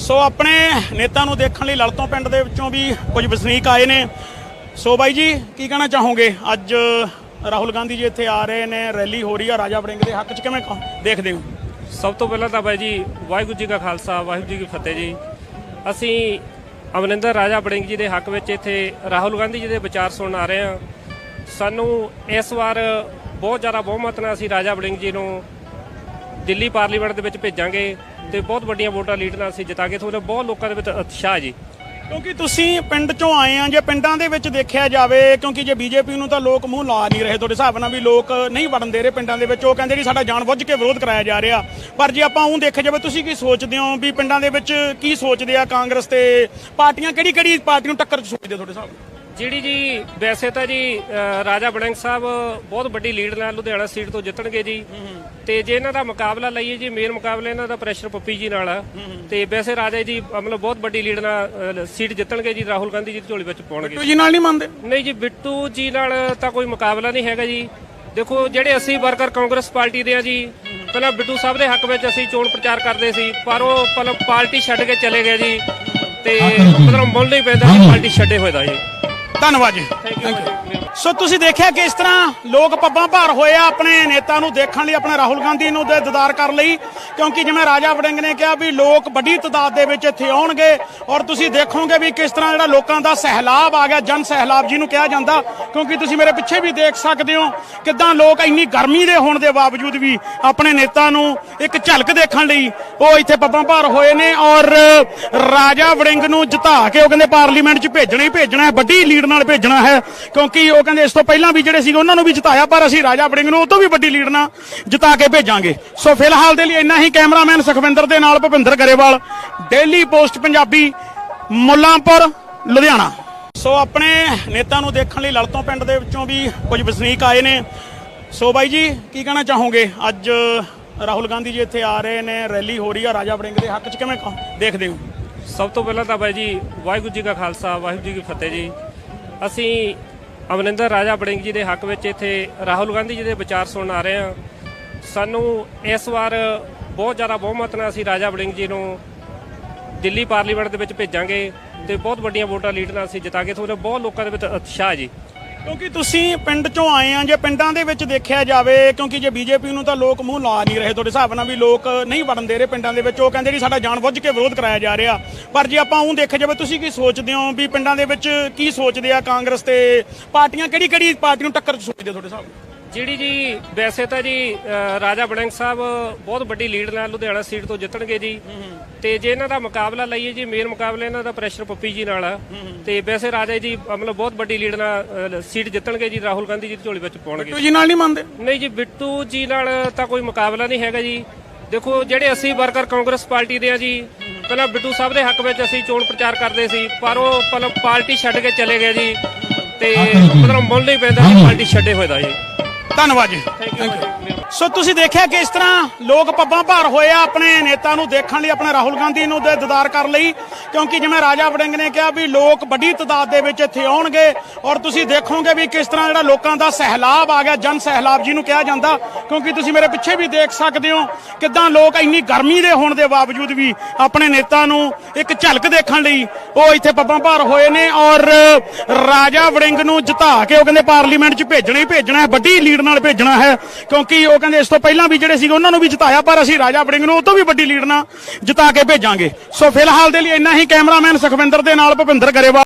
ਸੋ ਆਪਣੇ ਨੇਤਾ ਨੂੰ ਦੇਖਣ ਲਈ ਲਲਤੋਂ ਪਿੰਡ ਦੇ ਵਿੱਚੋਂ ਵੀ ਕੁਝ ਵਸਨੀਕ ਆਏ ਨੇ। ਸੋ ਬਾਈ ਜੀ, ਕੀ ਕਹਿਣਾ ਚਾਹੋਗੇ? ਅੱਜ ਰਾਹੁਲ ਗਾਂਧੀ ਜੀ ਇੱਥੇ ਆ ਰਹੇ ਨੇ, ਰੈਲੀ ਹੋ ਰਹੀ ਆ, ਰਾਜਾ ਵੜਿੰਗ ਦੇ ਹੱਕ 'ਚ ਕਿਵੇਂ ਕ- ਦੇਖਦੇ ਹੋ। ਸਭ ਤੋਂ ਪਹਿਲਾਂ ਤਾਂ ਬਾਈ ਜੀ, ਵਾਹਿਗੁਰੂ ਜੀ ਕਾ ਖਾਲਸਾ, ਵਾਹਿਗੁਰੂ ਜੀ ਕੀ ਫਤਿਹ ਜੀ। ਅਸੀਂ ਅਮਰਿੰਦਰ ਰਾਜਾ ਵੜਿੰਗ ਜੀ ਦੇ ਹੱਕ ਵਿੱਚ ਇੱਥੇ ਰਾਹੁਲ ਗਾਂਧੀ ਜੀ ਦੇ ਵਿਚਾਰ ਸੁਣਨ ਆ ਰਹੇ ਹਾਂ। ਸਾਨੂੰ ਇਸ ਵਾਰ ਬਹੁਤ ਜ਼ਿਆਦਾ ਬਹੁਮਤ ਨਾਲ ਅਸੀਂ ਰਾਜਾ ਵੜਿੰਗ ਜੀ ਨੂੰ ਦਿੱਲੀ ਪਾਰਲੀਮੈਂਟ ਦੇ ਵਿੱਚ ਭੇਜਾਂਗੇ ਤੇ ਬਹੁਤ ਵੱਡੀਆਂ ਵੋਟਾਂ ਲੀਡ ਨਾਲ ਅਸੀਂ ਜਿਤਾਗੇ। ਤੁਹਾਨੂੰ ਬਹੁਤ ਲੋਕਾਂ ਦੇ ਵਿੱਚ ਉਤਸ਼ਾਹ ਜੀ। ਕਿਉਂਕਿ ਤੁਸੀਂ ਪਿੰਡ 'ਚੋਂ ਆਏ ਆ, ਜੇ ਪਿੰਡਾਂ ਦੇ ਵਿੱਚ ਦੇਖਿਆ ਜਾਵੇ, ਕਿਉਂਕਿ ਜੇ ਬੀਜੇਪੀ ਨੂੰ ਤਾਂ ਲੋਕ ਮੂੰਹ ਲਾ ਨਹੀਂ ਰਹੇ, ਤੁਹਾਡੇ ਹਿਸਾਬ ਨਾਲ ਵੀ ਲੋਕ ਨਹੀਂ ਵੜਨ ਦੇ ਰਹੇ ਪਿੰਡਾਂ ਦੇ ਵਿੱਚ। ਉਹ ਕਹਿੰਦੇ ਜੀ, ਸਾਡਾ ਜਾਣਬੁੱਝ ਕੇ ਵਿਰੋਧ ਕਰਾਇਆ ਜਾ ਰਿਹਾ। ਪਰ ਜੇ ਆਪਾਂ ਉਹ ਦੇਖਿਆ ਜਾਵੇ, ਤੁਸੀਂ ਕੀ ਸੋਚਦੇ ਹੋ ਵੀ ਪਿੰਡਾਂ ਦੇ ਵਿੱਚ ਕੀ ਸੋਚਦੇ ਆ ਕਾਂਗਰਸ ਤੇ? ਪਾਰਟੀਆਂ ਕਿਹੜੀ ਕਿਹੜੀ ਪਾਰਟੀ ਨੂੰ ਟੱਕਰ 'ਚ ਸੋਚਦੇ ਤੁਹਾਡੇ ਹਿਸਾਬ ਨਾਲ? ਜਿਹੜੀ ਜੀ ਵੈਸੇ ਤਾਂ ਜੀ ਰਾਜਾ ਬੜਿੰਗ ਸਾਹਿਬ ਬਹੁਤ ਵੱਡੀ ਲੀਡ ਨਾਲ ਲੁਧਿਆਣਾ ਸੀਟ ਤੋਂ ਜਿੱਤਣਗੇ ਜੀ। ਤੇ ਜੇ ਇਹਨਾਂ ਦਾ ਮੁਕਾਬਲਾ ਲਈਏ ਜੀ ਮੇਨ ਮੁਕਾਬਲਾ ਇਹਨਾਂ ਦਾ ਪ੍ਰੈਸ਼ਰ ਪੱਪੀ ਜੀ ਨਾਲ ਆ। ਤੇ ਵੈਸੇ ਰਾਜਾ ਜੀ ਮਤਲਬ ਬਹੁਤ ਵੱਡੀ ਲੀਡ ਨਾਲ ਸੀਟ ਜਿੱਤਣਗੇ ਜੀ ਰਾਹੁਲ ਗਾਂਧੀ ਜੀ ਦੀ ਝੋਲੀ ਵਿੱਚ ਪਾਉਣਗੇ ਤੁਸੀਂ ਨਾਲ ਨਹੀਂ ਮੰਨਦੇ? ਨਹੀਂ ਜੀ ਬਿੱਟੂ ਜੀ ਨਾਲ ਤਾਂ ਕੋਈ ਮੁਕਾਬਲਾ ਨਹੀਂ ਹੈਗਾ ਜੀ। ਦੇਖੋ ਜਿਹੜੇ ਅਸੀਂ ਵਰਕਰ ਕਾਂਗਰਸ ਪਾਰਟੀ ਦੇ ਆ ਜੀ ਪਹਿਲਾਂ ਬਿੱਟੂ ਸਾਹਿਬ ਦੇ ਹੱਕ ਵਿੱਚ ਅਸੀਂ ਚੋਣ ਪ੍ਰਚਾਰ ਕਰਦੇ ਸੀ ਪਰ ਉਹ ਮਤਲਬ ਪਾਰਟੀ ਛੱਡ ਕੇ ਚਲੇ ਗਏ ਜੀ। ਤੇ ਮਤਲਬ ਮੁੱਲ ਨਹੀਂ ਪੈਂਦਾ ਜੀ। ਪਾਰਟੀ ਛੱਡੇ ਹੋਏ ਦਾ ਜੀ। ਧੰਨਵਾਦ ਜੀ। ਥੈਂਕ ਯੂ ਸੋ ਤੁਸੀਂ ਦੇਖਿਆ ਕਿ ਇਸ ਤਰ੍ਹਾਂ ਲੋਕ ਪੱਬਾਂ ਭਾਰ ਹੋਏ ਆ ਆਪਣੇ ਨੇਤਾ ਨੂੰ ਦੇਖਣ ਲਈ ਆਪਣੇ ਰਾਹੁਲ ਗਾਂਧੀ ਨੂੰ ਦੇ ਦੀਦਾਰ ਕਰਨ ਲਈ ਕਿਉਂਕਿ ਜਿਵੇਂ ਰਾਜਾ ਵੜਿੰਗ ਨੇ ਕਿਹਾ ਵੀ ਲੋਕ ਵੱਡੀ ਤਦਾਦ ਦੇ ਵਿੱਚ ਇੱਥੇ ਆਉਣਗੇ ਔਰ ਤੁਸੀਂ ਦੇਖੋਗੇ ਵੀ ਕਿਸ ਤਰ੍ਹਾਂ ਜਿਹੜਾ ਲੋਕਾਂ ਦਾ ਸਹਿਲਾਬ ਆ ਗਿਆ ਜਨ ਸਹਿਲਾਬ ਜਿਹਨੂੰ ਕਿਹਾ ਜਾਂਦਾ ਕਿਉਂਕਿ ਤੁਸੀਂ ਮੇਰੇ ਪਿੱਛੇ ਵੀ ਦੇਖ ਸਕਦੇ ਹੋ ਕਿਦਾਂ ਲੋਕ ਇੰਨੀ ਗਰਮੀ ਦੇ ਹੋਣ ਦੇ ਬਾਵਜੂਦ ਵੀ ਆਪਣੇ ਨੇਤਾ ਨੂੰ ਇੱਕ ਝਲਕ ਦੇਖਣ ਲਈ ਉਹ ਇੱਥੇ ਪੱਬਾਂ ਭਾਰ ਹੋਏ ਨੇ ਔਰ ਰਾਜਾ ਵੜਿੰਗ ਨੂੰ ਜਿਤਾ ਕੇ ਉਹ ਕਹਿੰਦੇ ਪਾਰਲੀਮੈਂਟ 'ਚ ਭੇਜਣਾ ਹੀ ਭੇਜਣਾ ਹੈ ਵੱਡੀ ਲੀਡ ਨਾਲ ਭੇਜਣਾ ਹੈ, ਕਿਉਂਕਿ ਉਹ ਕਹਿੰਦੇ ਇਸ ਤੋਂ ਪਹਿਲਾਂ ਵੀ ਜਿਹੜੇ ਸੀਗੇ, ਉਹਨਾਂ ਨੂੰ ਵੀ ਜਿਤਾਇਆ, ਪਰ ਅਸੀਂ ਰਾਜਾ ਵੜਿੰਗ ਨੂੰ ਉਹ ਤੋਂ ਵੀ ਵੱਡੀ ਲੀਡ ਨਾਲ ਜਿਤਾ ਕੇ ਭੇਜਾਂਗੇ। ਸੋ ਫਿਲਹਾਲ ਦੇ ਲਈ ਇੰਨਾ ਹੀ ਕੈਮਰਾਮੈਨ ਸੁਖਵਿੰਦਰ ਦੇ ਨਾਲ Bhupinder Grewal Daily Post Punjabi, Mullanpur, Ludhiana. So ਆਪਣੇ ਨੇਤਾ ਨੂੰ ਦੇਖਣ ਲਈ ਲਲਤੋਂ ਪਿੰਡ ਦੇ ਵਿੱਚੋਂ ਵੀ ਕੁਝ ਵਸਨੀਕ ਆਏ ਨੇ। ਸੋ ਬਾਈ ਜੀ, ਕੀ ਕਹਿਣਾ ਚਾਹੋਗੇ? ਅੱਜ ਰਾਹੁਲ ਗਾਂਧੀ ਜੀ ਇੱਥੇ ਆ ਰਹੇ ਨੇ, ਰੈਲੀ ਹੋ ਰਹੀ ਆ, ਰਾਜਾ ਵੜਿੰਗ ਦੇ ਹੱਕ 'ਚ ਕਿਵੇਂ ਦੇਖਦੇ ਹੋ? ਸਭ ਤੋਂ ਪਹਿਲਾਂ ਤਾਂ ਬਾਈ ਜੀ, ਵਾਹਿਗੁਰੂ ਜੀ ਕਾ ਖਾਲਸਾ, ਵਾਹਿਗੁਰੂ ਜੀ ਕੀ ਫਤਿਹ ਜੀ। ਅਸੀਂ ਅਮਰਿੰਦਰ ਰਾਜਾ ਬੜਿੰਗ ਜੀ ਦੇ ਹੱਕ ਵਿੱਚ ਇੱਥੇ ਰਾਹੁਲ ਗਾਂਧੀ ਜੀ ਦੇ ਵਿਚਾਰ ਸੁਣਨ ਆ ਰਹੇ ਹਾਂ। ਸਾਨੂੰ ਇਸ ਵਾਰ ਬਹੁਤ ਜ਼ਿਆਦਾ ਬਹੁਮਤ ਨਾਲ ਅਸੀਂ ਰਾਜਾ ਬੜਿੰਗ ਜੀ ਨੂੰ ਦਿੱਲੀ ਪਾਰਲੀਮੈਂਟ ਦੇ ਵਿੱਚ ਭੇਜਾਂਗੇ ਤੇ ਬਹੁਤ ਵੱਡੀਆਂ ਵੋਟਾਂ ਲੀਡ ਨਾਲ ਅਸੀਂ ਜਿਤਾਗੇ। ਤੁਹਾਨੂੰ ਬਹੁਤ ਲੋਕਾਂ ਦੇ ਵਿੱਚ ਉਤਸ਼ਾਹ ਜੀ। ਕਿਉਂਕਿ ਤੁਸੀਂ ਪਿੰਡ 'ਚੋਂ ਆਏ ਆ, ਜੇ ਪਿੰਡਾਂ ਦੇ ਵਿੱਚ ਦੇਖਿਆ ਜਾਵੇ, ਕਿਉਂਕਿ ਜੇ ਬੀਜੇਪੀ ਨੂੰ ਤਾਂ ਲੋਕ ਮੂੰਹ ਲਾ ਨਹੀਂ ਰਹੇ, ਤੁਹਾਡੇ ਹਿਸਾਬ ਨਾਲ ਵੀ ਲੋਕ ਨਹੀਂ ਵੜਨ ਦੇ ਰਹੇ ਪਿੰਡਾਂ ਦੇ ਵਿੱਚ, ਉਹ ਕਹਿੰਦੇ ਜੀ ਸਾਡਾ ਜਾਣਬੁੱਝ ਕੇ ਵਿਰੋਧ ਕਰਾਇਆ ਜਾ ਰਿਹਾ। ਪਰ ਜੇ ਆਪਾਂ ਉਹ ਦੇਖਿਆ ਜਾਵੇ, ਤੁਸੀਂ ਕੀ ਸੋਚਦੇ ਹੋ ਵੀ ਪਿੰਡਾਂ ਦੇ ਵਿੱਚ ਕੀ ਸੋਚਦੇ ਆ ਕਾਂਗਰਸ ਤੇ? ਪਾਰਟੀਆਂ ਕਿਹੜੀ ਕਿਹੜੀ ਪਾਰਟੀ ਨੂੰ ਟੱਕਰ 'ਚ ਸੋਚਦੇ ਤੁਹਾਡੇ ਹਿਸਾਬ ਨਾਲ? ਜਿਹੜੀ ਜੀ ਵੈਸੇ ਤਾਂ ਜੀ ਰਾਜਾ ਬੜਿੰਗ ਸਾਹਿਬ ਬਹੁਤ ਵੱਡੀ ਲੀਡ ਨਾਲ ਲੁਧਿਆਣਾ ਸੀਟ ਤੋਂ ਜਿੱਤਣਗੇ ਜੀ। ਤੇ ਜੇ ਇਹਨਾਂ ਦਾ ਮੁਕਾਬਲਾ ਲਈਏ ਜੀ ਮੇਨ ਮੁਕਾਬਲਾ ਇਹਨਾਂ ਦਾ ਪ੍ਰੈਸ਼ਰ ਪੱਪੀ ਜੀ ਨਾਲ ਆ। ਤੇ ਵੈਸੇ ਰਾਜਾ ਜੀ ਮਤਲਬ ਬਹੁਤ ਵੱਡੀ ਲੀਡ ਨਾਲ ਸੀਟ ਜਿੱਤਣਗੇ ਜੀ ਰਾਹੁਲ ਗਾਂਧੀ ਜੀ ਦੀ ਝੋਲੀ ਵਿੱਚ ਪਾਉਣਗੇ। ਤੁਸੀਂ ਨਾਲ ਨਹੀਂ ਮੰਨਦੇ? ਨਹੀਂ ਜੀ ਬਿੱਟੂ ਜੀ ਨਾਲ ਤਾਂ ਕੋਈ ਮੁਕਾਬਲਾ ਨਹੀਂ ਹੈਗਾ ਜੀ। ਦੇਖੋ ਜਿਹੜੇ ਅਸੀਂ ਵਰਕਰ ਕਾਂਗਰਸ ਪਾਰਟੀ ਦੇ ਆ ਜੀ ਪਹਿਲਾਂ ਬਿੱਟੂ ਸਾਹਿਬ ਦੇ ਹੱਕ ਵਿੱਚ ਅਸੀਂ ਚੋਣ ਪ੍ਰਚਾਰ ਕਰਦੇ ਸੀ ਪਰ ਉਹ ਮਤਲਬ ਪਾਰਟੀ ਛੱਡ ਕੇ ਚਲੇ ਗਏ ਜੀ। ਤੇ ਮਤਲਬ ਮੁੱਲ ਨਹੀਂ ਪੈਂਦਾ ਜੀ ਪਾਰਟੀ ਛੱਡੇ ਹੋਏ ਦਾ ਜੀ। ਧੰਨਵਾਦ ਜੀ। ਥੈਂਕ ਯੂ ਸੋ ਤੁਸੀਂ ਦੇਖਿਆ ਕਿ ਇਸ ਤਰ੍ਹਾਂ ਲੋਕ ਪੱਬਾਂ ਭਾਰ ਹੋਏ ਆ ਆਪਣੇ ਨੇਤਾ ਨੂੰ ਦੇਖਣ ਲਈ ਆਪਣੇ ਰਾਹੁਲ ਗਾਂਧੀ ਨੂੰ ਦੇ ਦੀਦਾਰ ਕਰਨ ਲਈ ਕਿਉਂਕਿ ਜਿਵੇਂ ਰਾਜਾ ਵੜਿੰਗ ਨੇ ਕਿਹਾ ਵੀ ਲੋਕ ਵੱਡੀ ਤਦਾਦ ਦੇ ਵਿੱਚ ਇੱਥੇ ਆਉਣਗੇ ਔਰ ਤੁਸੀਂ ਦੇਖੋਗੇ ਵੀ ਕਿਸ ਤਰ੍ਹਾਂ ਜਿਹੜਾ ਲੋਕਾਂ ਦਾ ਸਹਿਲਾਬ ਆ ਗਿਆ ਜਨ ਸਹਿਲਾਬ ਜਿਹਨੂੰ ਕਿਹਾ ਜਾਂਦਾ ਕਿਉਂਕਿ ਤੁਸੀਂ ਮੇਰੇ ਪਿੱਛੇ ਵੀ ਦੇਖ ਸਕਦੇ ਹੋ ਕਿਦਾਂ ਲੋਕ ਇੰਨੀ ਗਰਮੀ ਦੇ ਹੋਣ ਦੇ ਬਾਵਜੂਦ ਵੀ ਆਪਣੇ ਨੇਤਾ ਨੂੰ ਇੱਕ ਝਲਕ ਦੇਖਣ ਲਈ ਉਹ ਇੱਥੇ ਪੱਬਾਂ ਭਾਰ ਹੋਏ ਨੇ ਔਰ ਰਾਜਾ ਵੜਿੰਗ ਨੂੰ ਜਿਤਾ ਕੇ ਉਹ ਕਹਿੰਦੇ ਪਾਰਲੀਮੈਂਟ 'ਚ ਭੇਜਣਾ ਹੀ ਭੇਜਣਾ ਹੈ ਵੱਡੀ ਲੀਡ ਨਾਲ ਭੇਜਣਾ ਹੈ, ਕਿਉਂਕਿ ਉਹ ਕਹਿੰਦੇ ਇਸ ਤੋਂ ਪਹਿਲਾਂ ਵੀ ਜਿਹੜੇ ਸੀਗੇ, ਉਹਨਾਂ ਨੂੰ ਵੀ ਜਿਤਾਇਆ, ਪਰ ਅਸੀਂ ਰਾਜਾ ਵੜਿੰਗ ਨੂੰ ਉਹ ਤੋਂ ਵੀ ਵੱਡੀ ਲੀਡ ਨਾਲ ਜਿਤਾ ਕੇ ਭੇਜਾਂਗੇ। ਸੋ ਫਿਲਹਾਲ ਦੇ ਲਈ ਇੰਨਾ ਹੀ, ਕੈਮਰਾਮੈਨ ਸੁਖਵਿੰਦਰ ਦੇ ਨਾਲ ਭੁਪਿੰਦਰ ਗਰੇਵਾਲ।